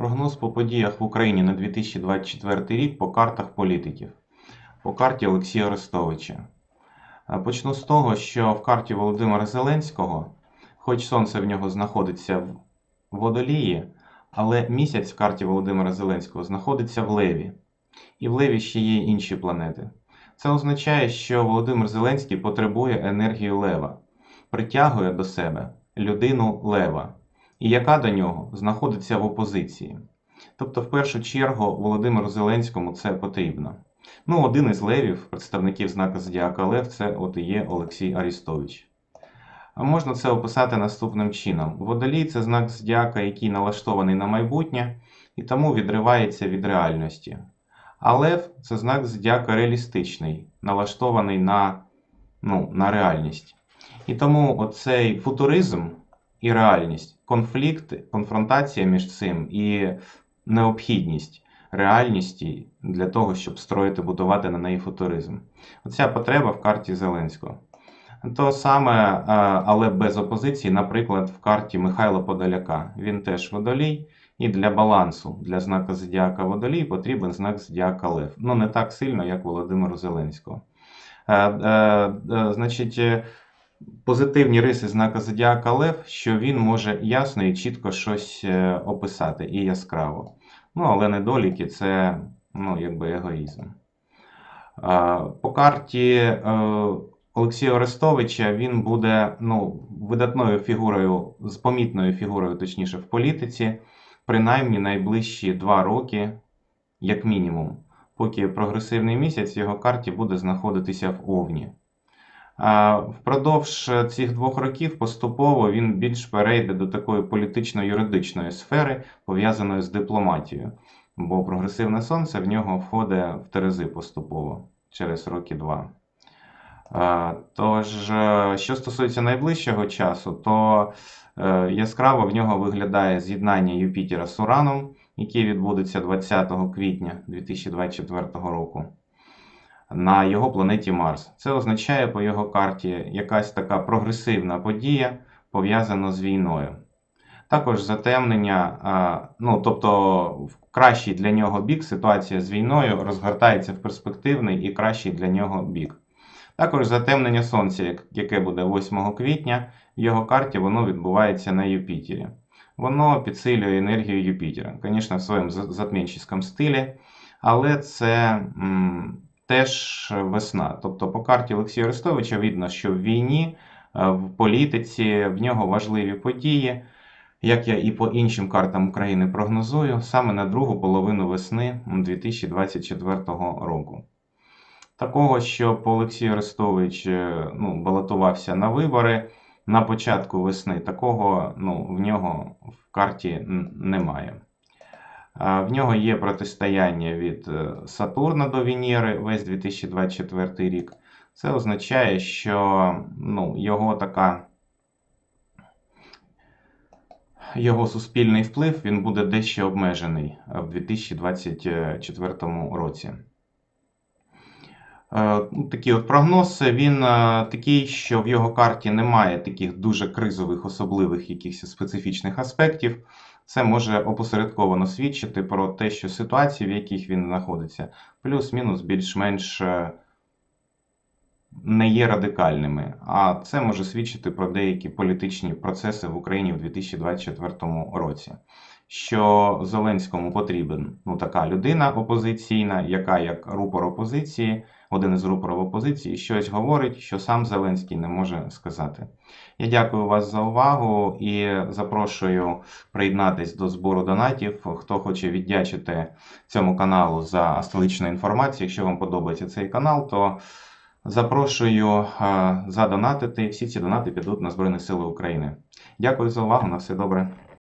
Прогноз по подіях в Україні на 2024 рік по картах політиків. По карті Олексія Арестовича. Е, Почну з того, що в карті Володимира Зеленського, хоч сонце в нього знаходиться в водолії, але місяць в карті Володимира Зеленського знаходиться в Леві. І в Леві ще є інші планети. Це означає, що Володимир Зеленський потребує енергію Лева, притягує до себе людину Лева, і яка до нього знаходиться в опозиції. Тобто, в першу чергу, Володимиру Зеленському це потрібно. Ну, один із левів, представників знака Зодіака Лев, це от і є Олексій Арістович. А можна це описати наступним чином: Водолій це знак зодіака, який налаштований на майбутнє і тому відривається від реальності. А Лев це знак зодіака реалістичний, налаштований на, ну, на реальність. І тому оцей футуризм і реальність, конфлікт, конфронтація між цим і необхідність реальності для того, щоб строїти, будувати на неї футуризм. Оця потреба в карті Зеленського. То саме, е, але без опозиції, наприклад, в карті Михайла Подоляка. Він теж водолій, і для балансу для знака Зодіака Водолій потрібен знак Зодіака Лев. Ну, не так сильно, як Володимиру Зеленського. Е, е, Значить, позитивні риси знака Зодіака Лев, що він може ясно і чітко щось е, описати і яскраво. Ну, але недоліки це ну, якби егоїзм. Е, По карті е, Олексія Орестовича він буде ну, видатною фігурою, з помітною фігурою, точніше, в політиці, принаймні найближчі два роки, як мінімум, поки прогресивний місяць його карті буде знаходитися в Овні. Впродовж цих двох років поступово він більш перейде до такої політично-юридичної сфери, пов'язаної з дипломатією, бо прогресивне сонце в нього входить в Терези поступово через роки два. Е, Тож, е, що стосується найближчого часу, то е, яскраво в нього виглядає з'єднання Юпітера з Ураном, яке відбудеться 20 квітня 2024 року на його планеті Марс. Це означає по його карті якась така прогресивна подія, пов'язана з війною. Також затемнення, ну тобто в кращий для нього бік ситуація з війною розгортається в перспективний і кращий для нього бік. Також затемнення Сонця, яке буде 8 квітня, в його карті воно відбувається на Юпітері. Воно підсилює енергію Юпітера, звісно, в своєму за- затмінческому стилі, але це теж весна. Тобто по карті Олексія Арестовича видно, що в війні, е, в політиці, в нього важливі події. Як я і по іншим картам України прогнозую, саме на другу половину весни 2024 року. Такого, щоб Олексій Арестович е, ну, балотувався на вибори на початку весни, такого ну, в нього в карті немає. В нього є протистояння від е, Сатурна до Венери весь 2024 рік. Це означає, що ну, його така його суспільний вплив він буде дещо обмежений е, в 2024 році. Е, ну, Такий от прогноз, він е, такий, що в його карті немає таких дуже кризових, особливих якихось специфічних аспектів. Це може опосередковано свідчити про те, що ситуації, в яких він знаходиться, плюс-мінус більш-менш е, не є радикальними. А це може свідчити про деякі політичні процеси в Україні в 2024 році. Що Зеленському потрібен ну, така людина опозиційна, яка як рупор опозиції, один із рупорів опозиції, щось говорить, що сам Зеленський не може сказати. Я дякую вас за увагу і запрошую приєднатись до збору донатів. Хто хоче віддячити цьому каналу за астрологічну інформацію. Якщо вам подобається цей канал, то запрошую задонатити. Всі ці донати підуть на Збройні Сили України. Дякую за увагу. На все добре.